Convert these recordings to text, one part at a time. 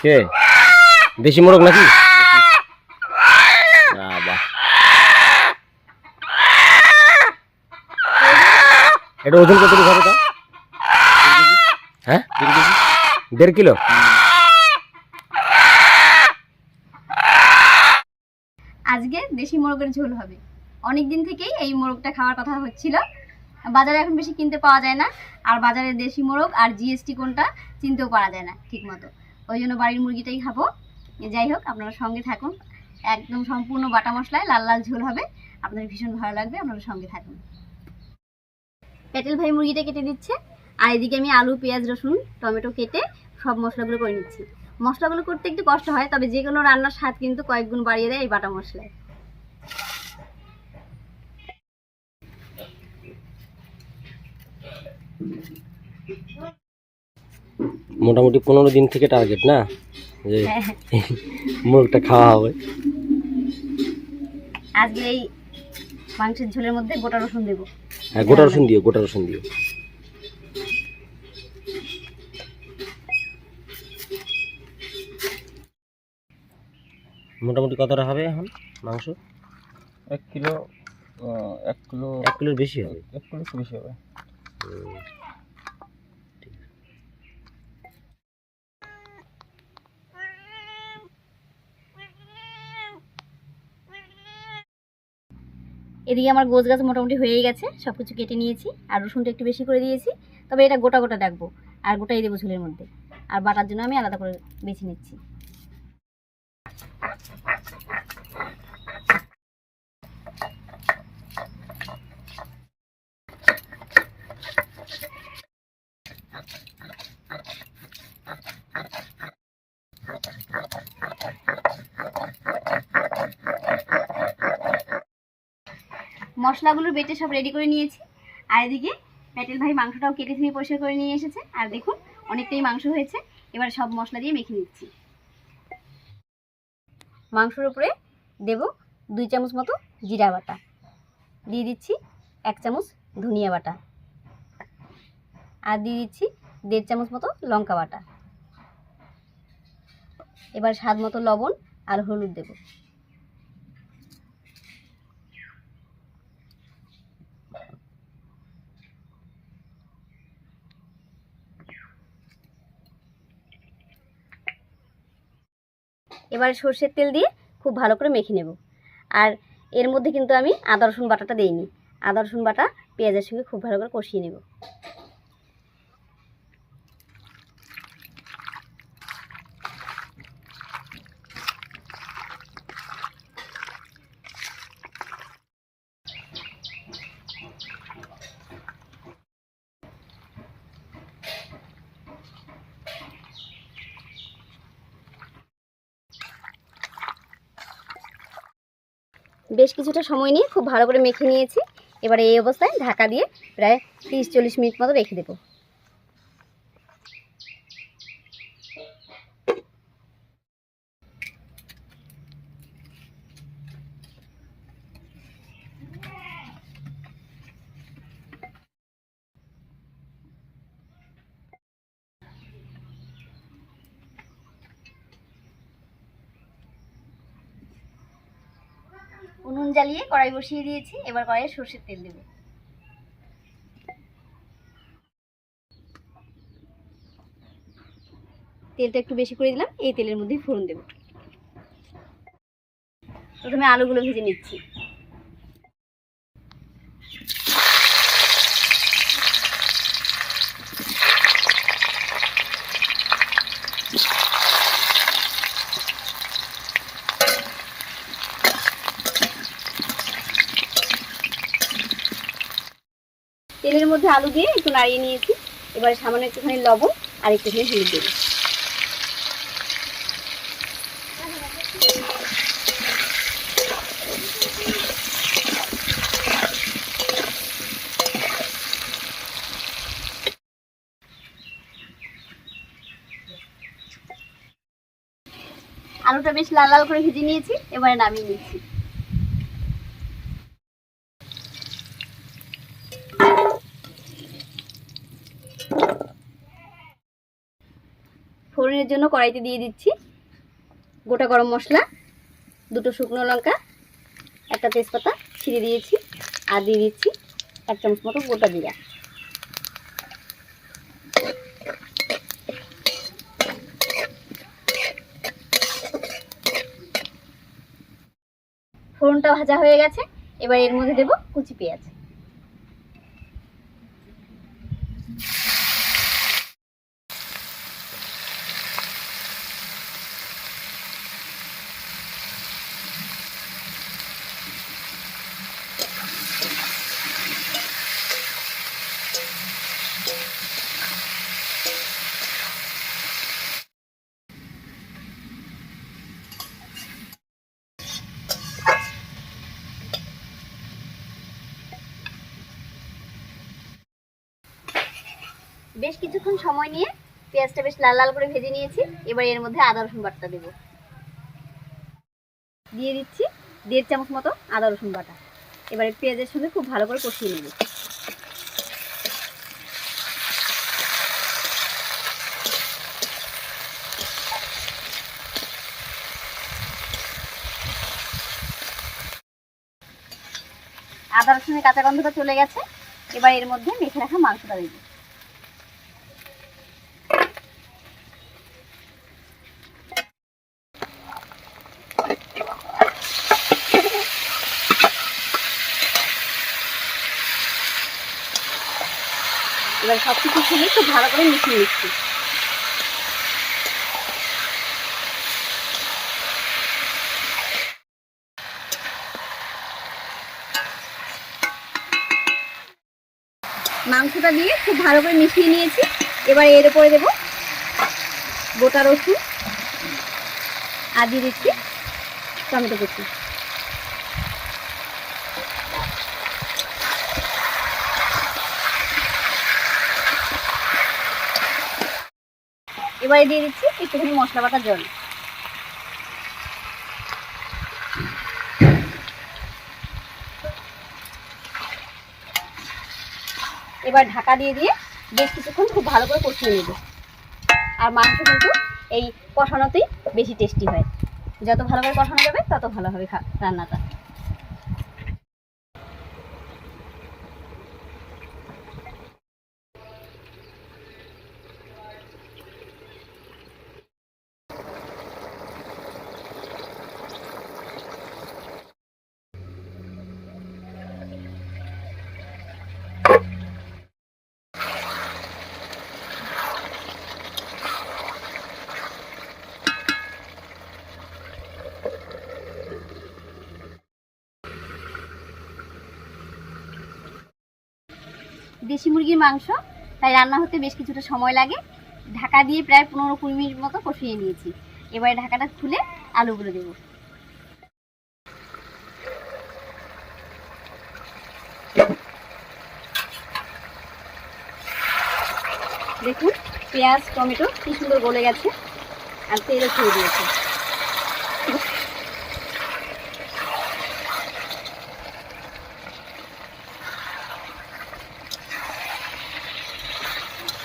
কে? দেশি মোরগ নাকি? এটা ওজন কত হবে তা হ্যাঁ? দেড় কিলো আজকে দেশি মোরগের ঝোল হবে। অনেক দিন থেকেই এই মোরগটা খাওয়ার কথা হচ্ছিল। বাজারে এখন বেশি কিনতে পাওয়া যায় না। আর বাজারে দেশি মোরগ আর জিএসটি কোনটা চিনতেও পারা যায় না ঠিক মতো ওই জন্য বাড়ির মুরগিটাই খাব। যাই হোক, আপনারা সঙ্গে থাকুন। একদম সম্পূর্ণ বাটা মশলায় লাল লাল ঝোল হবে। আপনাদের ভীষণ ভালো লাগবে, আপনারা সঙ্গে থাকুন। প্যাটেল ভাই মুরগিটা কেটে দিচ্ছে। আর এদিকে আমি আলু, পেঁয়াজ, রসুন, টমেটো কেটে সব মশলাগুলো করে নিচ্ছি। মশলাগুলো করতে একটু কষ্ট হয়, তবে যে কোনো রান্নার স্বাদ কিন্তু কয়েক গুণ বাড়িয়ে দেয় এই বাটা মশলায়। মোটামুটি পনেরো দিন থেকে টার্গেট না? যে হ্যাঁ, মোরগটা খাওয়া হবে। আজকে এই মাংসের ঝোলের মধ্যে গোটা রসুন দেবো। হ্যাঁ গোটা রসুন দিও গোটা রসুন দিও। মোটামুটি কতটা হবে এখন মাংস? এক কিলো এক কিলো এক কিলোর বেশি হবে। এক কিলো বেশি হবে। এদিকে আমার গোছ গাছ মোটামুটি হয়েই গেছে সব কিছু কেটে নিয়েছি, আর রসুনটা একটু বেশি করে দিয়েছি, তবে এটা গোটা গোটা দেখব, আর গোটাই দেবো ঝুলের মধ্যে, আর বাটার জন্য আমি আলাদা করে বেছে নিচ্ছি। মশলাগুলো বেটে সব রেডি করে নিয়েছি। আর এদিকে প্যাটেল ভাই মাংসটাও কেটে ধুয়ে পরিষ্কার করে নিয়ে এসেছে। আর দেখুন, অনেকটাই মাংস হয়েছে। এবার সব মশলা দিয়ে মেখে নিচ্ছি। মাংসের উপরে দেব দুই চামচ মতো জিরা বাটা। দিয়ে দিচ্ছি এক চামচ ধনিয়া বাটা। আর দিয়ে দিচ্ছি দেড় চামচ মতো লঙ্কা বাটা। এবার স্বাদ মতো লবণ আর হলুদ দেবো। এবার সর্ষের তেল দিয়ে খুব ভালো করে মেখে নেব। আর এর মধ্যে কিন্তু আমি আদা রসুন বাটাটা দিইনি। আদা রসুন বাটা পেঁয়াজের সঙ্গে খুব ভালো করে কষিয়ে নেব। বেশ কিছুটা সময় নিয়ে খুব ভালো করে মেখে নিয়েছি। এবারে এই অবস্থায় ঢাকা দিয়ে প্রায় তিরিশ চল্লিশ মিনিট মতো রেখে দেবো। উনুন জ্বালিয়ে কড়াই বসিয়ে দিয়েছি, এবার কড়াইয়ে সর্ষের তেল দেবো। তেলটা একটু বেশি করে দিলাম, এই তেলের মধ্যেই ফোড়ন দেব। প্রথমে আলুগুলো ভেজে নিচ্ছি তেলের মধ্যে আলু দিয়ে একটু নাড়িয়ে নিয়েছি। এবারে সামান্য একটুখানি লবণ আর একটুখানি হলুদ দেবো আলুটা বেশ লাল লাল করে ভেজে নিয়েছি, এবারে নামিয়ে নিচ্ছি। ফোড়নের জন্য কড়াইতে দিয়ে দিচ্ছি গোটা গরম মশলা, দুটো শুকনো লঙ্কা, একটা তেজপাতা ছিঁড়ে দিয়েছি আর দিয়ে দিচ্ছি এক চামচ মতো গোটা জিরা। ফোড়নটা ভাজা হয়ে গেছে, এবার এর মধ্যে দেবো কুচি পেঁয়াজ। বেশ কিছুক্ষণ সময় নিয়ে পেঁয়াজটা বেশ লাল লাল করে ভেজে নিয়েছি। এবার এর মধ্যে আদা, রসুন বাটা দেব। দিয়ে দিচ্ছি দেড় চামচ মতো আদা, রসুন বাটা। এবারে পেঁয়াজের সঙ্গে খুব ভালো করে কষিয়ে নেব। আদা, রসুনের কাঁচা গন্ধটা চলে গেছে। এবার এর মধ্যে মেখে রাখা মাংসটা দেব। সঙ্গে খুব ভালো করে মিশিয়ে নিচ্ছি। মাংসটা দিয়ে খুব ভালো করে মিশিয়ে নিয়েছি। এবার এর উপরে দেবো গোটা রসুন। আর দিয়ে দিচ্ছি টমেটো কুচি। এবারে দিয়ে দিচ্ছি একটুখানি মশলা বাটার জল এবার ঢাকা দিয়ে দিয়ে বেশ কিছুক্ষণ খুব ভালো করে কষিয়ে নেব। আর মাংস কিন্তু এই কষানোতেই বেশি টেস্টি হয়। যত ভালো করে কষানো যাবে, তত ভালো হবে রান্নাটা। দেশি মুরগির মাংস, তাই রান্না হতে বেশ কিছুটা সময় লাগে। ঢাকা দিয়ে প্রায় পনেরো কুড়ি মিনিট মতো কষিয়ে নিয়েছি। এবারে ঢাকাটা খুলে আলুগুলো দেবো। দেখুন, পেঁয়াজ, টমেটো কি সুন্দর গলে গেছে, আর তেলও ছেড়ে দিয়েছে।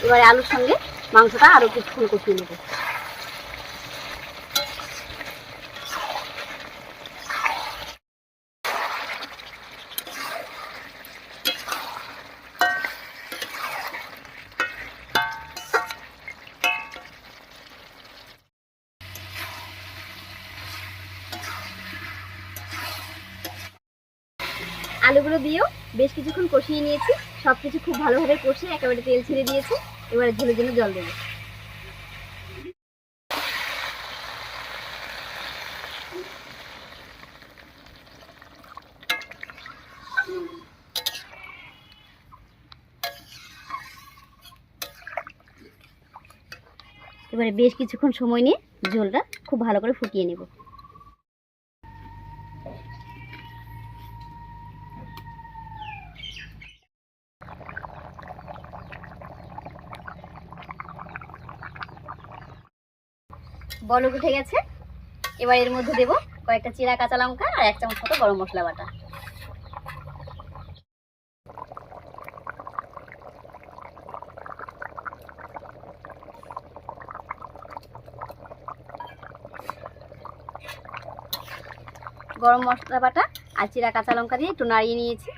এবারে আলুর সঙ্গে মাংসটা আরও কিছুক্ষণ কষিয়ে নেব। আলুগুলো দিয়েও বেশ কিছুক্ষণ কষিয়ে নিয়েছি। সব কিছু খুব ভালোভাবে কষিয়ে একেবারে তেল ছেড়ে দিয়েছি। এবারে ঝোলের জন্য জল দেবো। এবারে বেশ কিছুক্ষণ সময় নিয়ে ঝোলটা খুব ভালো করে ফুটিয়ে নেব। বলক উঠে গেছে। এবার এর মধ্যে দেবো কয়েকটা চিরা কাঁচা লঙ্কা আর এক চামচ মতো গরম মশলা বাটা। গরম মশলা বাটা আর চিরা কাঁচা লঙ্কা দিয়ে একটু নাড়িয়ে নিয়েছি।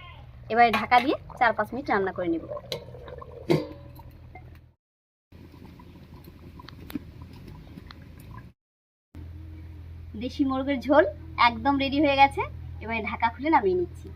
এবারে ঢাকা দিয়ে চার পাঁচ মিনিট রান্না করে নেব। দেশি মুরগের ঝোল একদম রেডি হয়ে গেছে। এবারে ঢাকা খুলে নামিয়ে নিচ্ছি।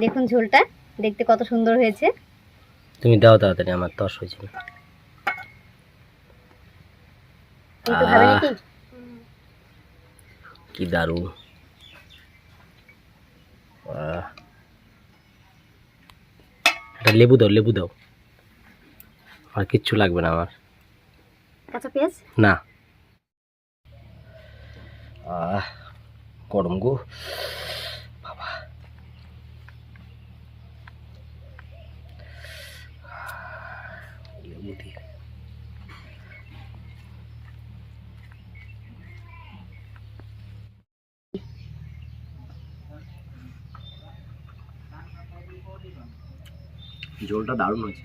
দেখুন ঝোলটা দেখতে কত সুন্দর হয়েছে। তুমি দাও তাড়াতাড়ি আমার তস হয়েছে। না। কি দারুণ। একটা লেবু দাও লেবু দাও। আর কিচ্ছু লাগবে না আমার। কাঁচা পেঁয়াজ? না। আহ গরম গো বাবা লেবু দিয়ে ঝোলটা দারুণ হয়েছে।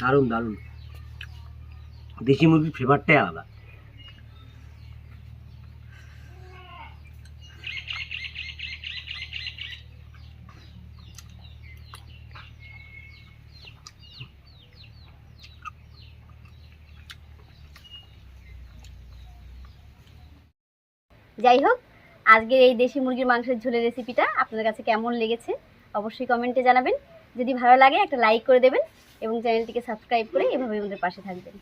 দারুণ দারুণ। দেশি মুরগির ফ্লেভারটাই আলাদা। যাই হোক আজকের এই দেশি মুরগির মাংসের ঝোলের রেসিপিটা আপনাদের কাছে কেমন লেগেছে অবশ্যই কমেন্টে জানাবেন। যদি ভালো লাগে, একটা লাইক করে দেবেন এবং চ্যানেলটিকে সাবস্ক্রাইব করে এভাবে আমাদের পাশে থাকবেন।